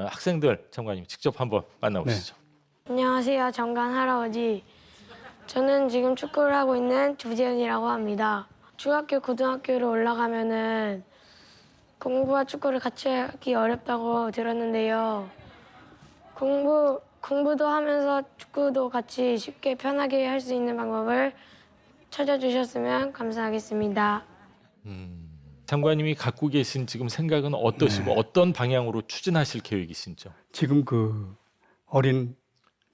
어, 학생들 참관님 직접 한번 만나보시죠. 안녕하세요. 정관 할아버지. 저는 지금 축구를 하고 있는 조재현이라고 합니다. 중학교, 고등학교로 올라가면은 공부와 축구를 같이 하기 어렵다고 들었는데요. 공부 공부도 하면서 축구도 같이 쉽게 편하게 할 수 있는 방법을 찾아주셨으면 감사하겠습니다. 음, 장관님이 갖고 계신 지금 생각은 어떠시고 어떤 방향으로 추진하실 계획이신죠? 지금 그 어린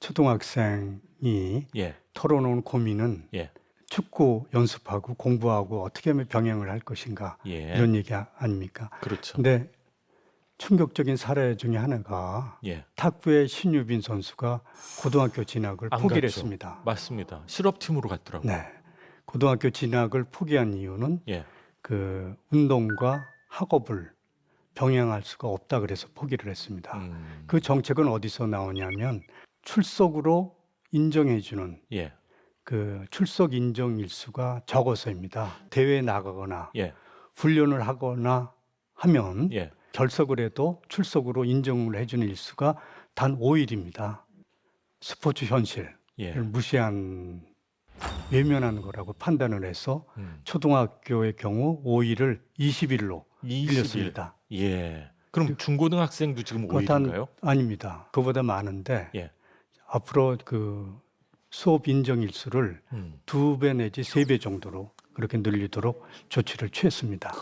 초등학생이 예, 털어놓은 고민은 예, 축구 연습하고 공부하고 어떻게 하면 병행을 할 것인가 예. 이런 얘기 아- 아닙니까? 그렇죠. 근데 충격적인 사례 중에 하나가 예, 탁구의 신유빈 선수가 고등학교 진학을 안 포기를 갔죠. 했습니다. 맞습니다. 실업팀으로 갔더라고요. 네. 고등학교 진학을 포기한 이유는 예, 그 운동과 학업을 병행할 수가 없다 그래서 포기를 했습니다. 음, 그 정책은 어디서 나오냐면 출석으로 인정해주는 예, 그 출석 인정 일수가 적어서입니다. 대회 에 나가거나 예, 훈련을 하거나 하면 예, 결석을 해도 출석으로 인정을 해주는 일수가 단 5일입니다. 스포츠 현실을 예. 무시한 외면한 거라고 판단을 해서 음, 초등학교의 경우 5일을 20일로 20일. 늘렸습니다. 예. 그럼 중고등학생도 지금 그렇단 5일인가요? 아닙니다. 그보다 많은데 예. 앞으로 그 수업 인정 일수를 음. 두배 내지 세 배 정도로 그렇게 늘리도록 조치를 취했습니다.